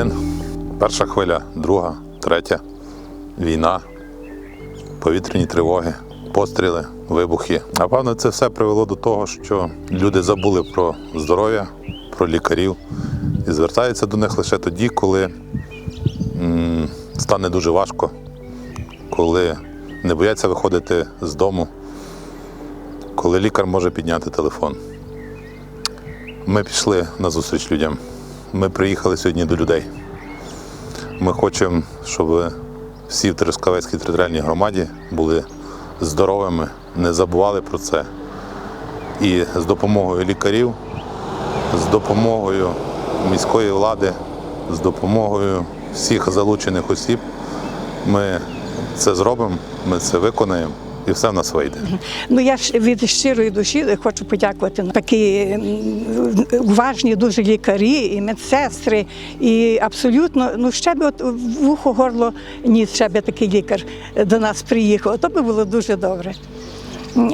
карантин. Перша хвиля, друга, третя, війна, повітряні тривоги, постріли, вибухи. Напевно, це все привело до того, що люди забули про здоров'я, про лікарів і звертаються до них лише тоді, коли м, стане дуже важко, коли не бояться виходити з дому, коли лікар може підняти телефон. Ми пішли на зустріч людям. Ми приїхали сьогодні до людей. Ми хочемо, щоб всі в Трускавецькій територіальній громаді були здоровими, не забували про це. І з допомогою лікарів, з допомогою міської влади, з допомогою всіх залучених осіб ми це зробимо, ми це виконаємо і все в нас вийде. Ну я ж від щирої душі хочу подякувати такі уважні дуже лікарі і медсестри. І абсолютно, ну ще б от вухо, горло, ніс, ще б такий лікар до нас приїхав. То би було дуже добре.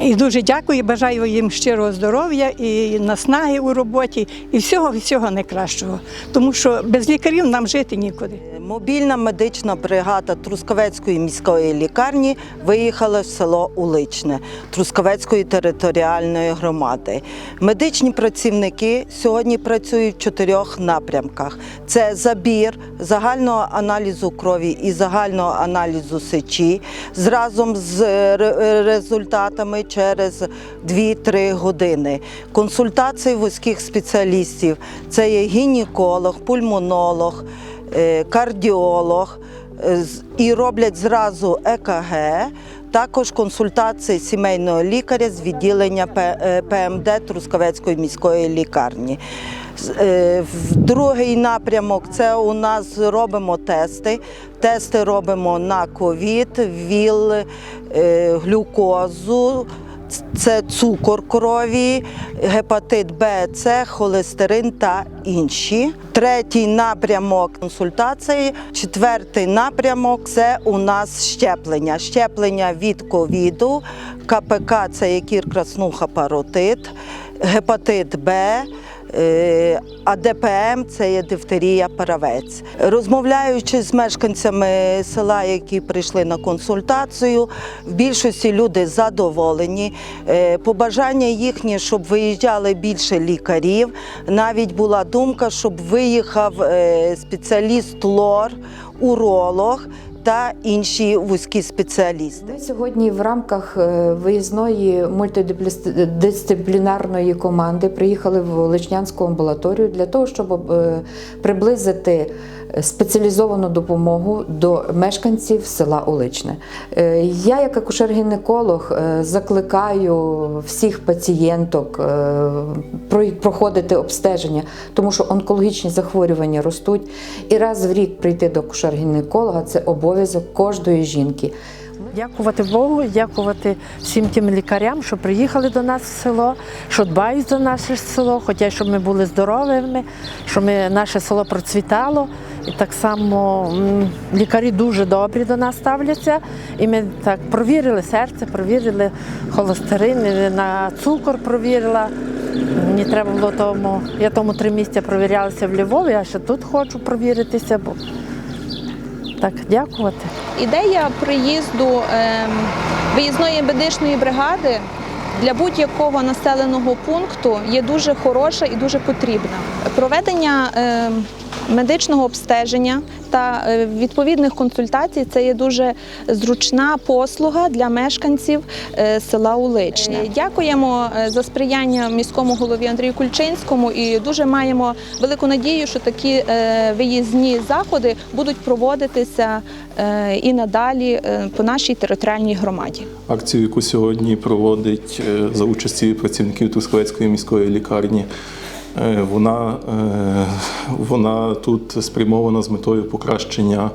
І дуже дякую, бажаю їм щирого здоров'я і наснаги у роботі, і всього всього найкращого. Тому що без лікарів нам жити нікуди. Мобільна медична бригада Трускавецької міської лікарні виїхала в село Уличне Трускавецької територіальної громади. Медичні працівники сьогодні працюють в чотирьох напрямках: це забір загального аналізу крові і загального аналізу сечі разом з результатами через 2-3 години. Консультації вузьких спеціалістів це є гінеколог, пульмонолог кардіолог е, і роблять зразу ЕКГ. Також консультації сімейного лікаря з відділення е, ПМД Трускавецької міської лікарні. Е, Другий напрямок це у нас робимо тести. Тести робимо на ковід, ВІЛ, е, глюкозу, це цукор крові, гепатит Б, С, холестерин та інші. Третій напрямок консультації. Четвертий напрямок це у нас щеплення. Щеплення від ковіду, КПК це є кір краснуха паротит, гепатит Б. Е, А ДПМ це є дифтерія паравець. Розмовляючи з мешканцями села, які прийшли на консультацію, в більшості люди задоволені. Е, Побажання їхні, щоб виїжджали більше лікарів. Навіть була думка, щоб виїхав е, спеціаліст лор, уролог та інші вузькі спеціалісти. Ми сьогодні в рамках е, виїзної мультидисциплінарної команди приїхали в Личнянську амбулаторію для того, щоб е, приблизити спеціалізовану допомогу до мешканців села Оличне. Е, Я, як акушер-гінеколог, е, закликаю всіх пацієнток е, проходити обстеження, тому що онкологічні захворювання ростуть. І раз в рік прийти до акушер-гінеколога це обов'язок кожної жінки. Дякувати Богу, дякувати всім тим лікарям, що приїхали до нас в село, що дбають за наше село, хоча щоб ми були здоровими, щоб ми, наше село процвітало. І так само лікарі дуже добрі до нас ставляться. І ми так провірили серце, провірили холестерин, на цукор провірила. Мені треба було тому. Я тому три місяці провірялася в Львові, а ще тут хочу провіритися, бо так, дякувати. Ідея приїзду ем, виїзної медичної бригади для будь-якого населеного пункту є дуже хороша і дуже потрібна. Проведення ем, медичного обстеження та е, відповідних консультацій це є дуже зручна послуга для мешканців е, села Уличне. Дякуємо е, за сприяння міському голові Андрію Кульчинському і дуже маємо велику надію, що такі виїзні заходи будуть проводитися і надалі по нашій територіальній громаді. Акцію, яку сьогодні проводить за участі працівників Трускавецької міської лікарні, вона, е, вона тут спрямована з метою покращення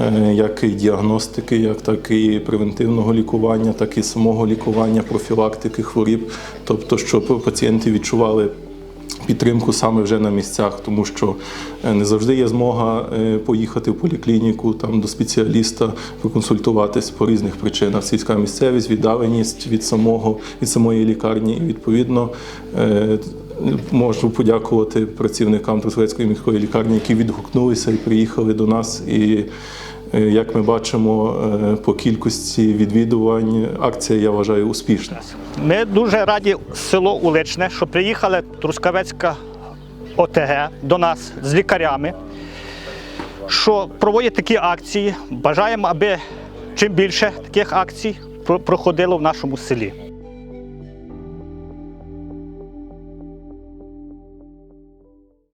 е, як діагностики, як так і превентивного лікування, так і самого лікування, профілактики хворіб, тобто, щоб пацієнти відчували підтримку саме вже на місцях, тому що е, не завжди є змога е, поїхати в поліклініку там до спеціаліста, проконсультуватись по різних причинах. Сільська місцевість, віддаленість від самого від самої лікарні. І відповідно е, можу подякувати працівникам Трускавецької міської лікарні, які відгукнулися і приїхали до нас. І е, як ми бачимо, е, по кількості відвідувань акція, я вважаю, успішна. Ми дуже раді село Уличне, що приїхала Трускавецька ОТГ до нас з лікарями, що проводять такі акції. Бажаємо, аби чим більше таких акцій проходило в нашому селі.